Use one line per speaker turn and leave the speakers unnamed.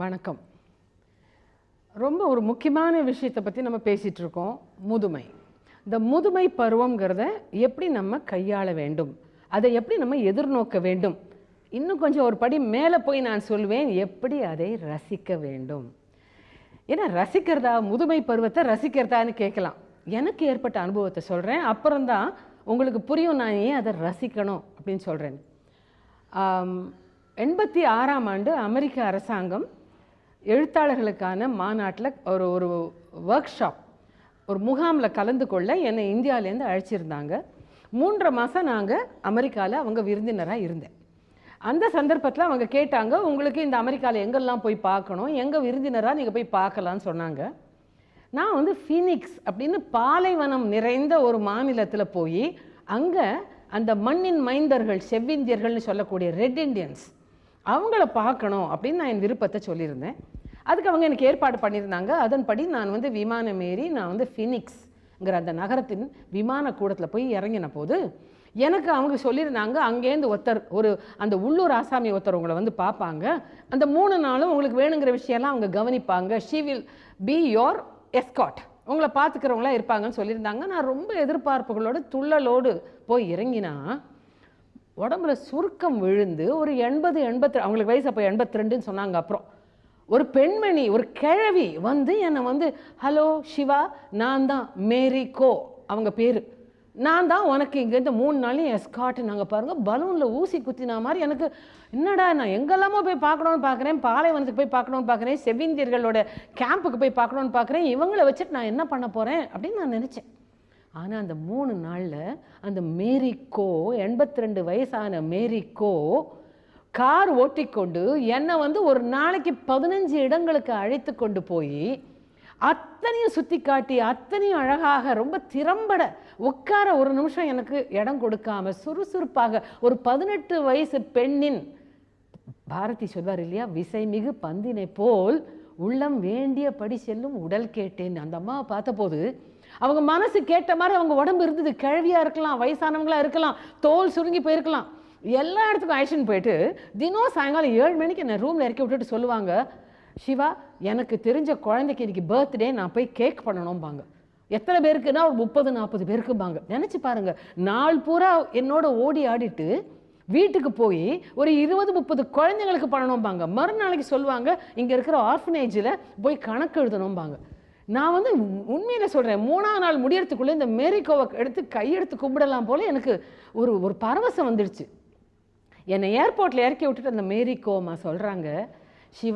வணக்கம். ரொம்ப ஒரு முக்கியமான விஷயத்தை பற்றி நம்ம பேசிகிட்டு இருக்கோம் முதுமை. இந்த முதுமை பருவங்கிறத எப்படி நம்ம கையாள வேண்டும்? அதை எப்படி நம்ம எதிர்நோக்க வேண்டும்? இன்னும் கொஞ்சம் ஒரு படி மேலே போய் நான் சொல்வேன் எப்படி அதை ரசிக்க வேண்டும்? ஏன்னா ரசிக்கிறதா முதுமை பருவத்தை ரசிக்கிறதான்னு கேட்கலாம். எனக்கு ஏற்பட்ட அனுபவத்தை சொல்கிறேன் அப்புறம்தான் உங்களுக்கு புரியும் நான் ஏன் அதை ரசிக்கணும் அப்படின்னு சொல்கிறேன் எண்பத்தி ஆறாம் ஆண்டு அமெரிக்க அரசாங்கம் எழுத்தாளர்களுக்கான மாநாட்டில் ஒரு ஒரு ஒர்க் ஷாப் ஒரு முகாமில் கலந்து கொள்ள என்னை இந்தியாவிலேருந்து அழைச்சிருந்தாங்க. மூன்றரை மாதம் நாங்கள் அமெரிக்காவில் அவங்க விருந்தினராக இருந்தேன். அந்த சந்தர்ப்பத்தில் அவங்க கேட்டாங்க உங்களுக்கு இந்த அமெரிக்காவில் எங்கெல்லாம் போய் பார்க்கணும்? எங்கள் விருந்தினராக நீங்கள் போய் பார்க்கலான்னு சொன்னாங்க. நான் வந்து ஃபீனிக்ஸ் அப்படின்னு பாலைவனம் நிறைந்த ஒரு மாநிலத்தில் போய் அங்கே அந்த மண்ணின் மைந்தர்கள் செவ்விந்தியர்கள்னு சொல்லக்கூடிய ரெட் இண்டியன்ஸ் அவங்கள பார்க்கணும் அப்படின்னு நான் என் விருப்பத்தை சொல்லியிருந்தேன். அதுக்கு அவங்க எனக்கு ஏற்பாடு பண்ணியிருந்தாங்க. அதன்படி நான் வந்து விமானம் ஏறி நான் வந்து ஃபினிக்ஸ்ங்கிற அந்த நகரத்தின் விமான கூடத்தில் போய் இறங்கின போது எனக்கு அவங்க சொல்லியிருந்தாங்க அங்கேருந்து ஒருத்தர் ஒரு அந்த உள்ளூர் ஆசாமி ஒருத்தர் உங்களை வந்து பார்ப்பாங்க. அந்த மூணு நாளும் உங்களுக்கு வேணுங்கிற விஷயம்லாம் அவங்க கவனிப்பாங்க. She will be your escort உங்களை பார்த்துக்கிறவங்களாம் இருப்பாங்கன்னு சொல்லியிருந்தாங்க. நான் ரொம்ப எதிர்பார்ப்புகளோடு துள்ளலோடு போய் இறங்கினா உடம்புல சுருக்கம் விழுந்து ஒரு எண்பது எண்பத்தி அவங்களுக்கு வயசு அப்போ எண்பத்தி ரெண்டுன்னு சொன்னாங்க அப்புறம். ஒரு பெண்மணி ஒரு கிழவி வந்து என்னை வந்து ஹலோ சிவா நான் தான் மேரி கோ அவங்க பேர். நான் தான் உனக்கு இங்கேருந்து மூணு நாளையும் எஸ்காட்டு நாங்கள் பாருங்கள் பலூனில் ஊசி குத்தினா மாதிரி எனக்கு என்னடா நான் எங்கெல்லாமோ போய் பார்க்கணுன்னு பார்க்குறேன் பாலைவனத்துக்கு போய் பார்க்கணுன்னு பார்க்குறேன் செவ்விந்தியர்களோட கேம்புக்கு போய் பார்க்கணுன்னு பார்க்குறேன் இவங்களை வச்சுட்டு நான் என்ன பண்ண போகிறேன் அப்படின்னு நான் நினச்சேன். ஆனால் அந்த மூணு நாளில் அந்த மேரிக்கோ எண்பத்தி ரெண்டு வயசான மேரிக்கோ கார் ஓட்டிக்கொண்டு என்னை வந்து ஒரு நாளைக்கு பதினஞ்சு இடங்களுக்கு அழைத்து கொண்டு போய் அத்தனையும் சுற்றி காட்டி அத்தனையும் அழகாக ரொம்ப திறம்பட உட்கார ஒரு நிமிஷம் எனக்கு இடம் கொடுக்காம சுறுசுறுப்பாக ஒரு பதினெட்டு வயசு பெண்ணின் பாரதி சொல்வார் இல்லையா விசைமிகு பந்தினை போல் உள்ளம் வேண்டியபடி செல்லும் உடல் கேட்டேன். அந்த அம்மாவை பார்த்தபோது அவங்க மனசு கேட்ட மாதிரி அவங்க உடம்பு இருந்தது. கிழவியாக இருக்கலாம் வயசானவங்களா இருக்கலாம் தோல் சுருங்கி போயிருக்கலாம். எல்லா இடத்துக்கும் அழைச்சின்னு போயிட்டு தினம் சாயங்காலம் ஏழு மணிக்கு என்ன ரூமில் இறக்கி விட்டுட்டு சொல்லுவாங்க சிவா எனக்கு தெரிஞ்ச குழந்தைக்கு இன்றைக்கி பர்த்டே நான் போய் கேக் பண்ணணும்பாங்க. எத்தனை பேருக்குன்னா ஒரு முப்பது நாற்பது பேருக்கும்பாங்க. நினச்சி பாருங்கள் நாள் பூரா என்னோட ஓடி ஆடிட்டு வீட்டுக்கு போய் ஒரு இருபது முப்பது குழந்தைங்களுக்கு பண்ணணும்பாங்க. மறுநாளைக்கு சொல்லுவாங்க இங்கே இருக்கிற ஆர்ஃபனேஜில் போய் கணக்கு எழுதணும்பாங்க. நான் வந்து உண்மையில சொல்கிறேன் மூணாவது நாள் முடியறதுக்குள்ளே இந்த மேரிக்கோவை எடுத்து கையெடுத்து கும்பிடலாம் போல எனக்கு ஒரு ஒரு பரவசம் வந்துடுச்சு. என்னை ஏர்போர்ட்டில் இறக்கி விட்டுட்டு அந்த மேரிகோமா சொல்கிறாங்க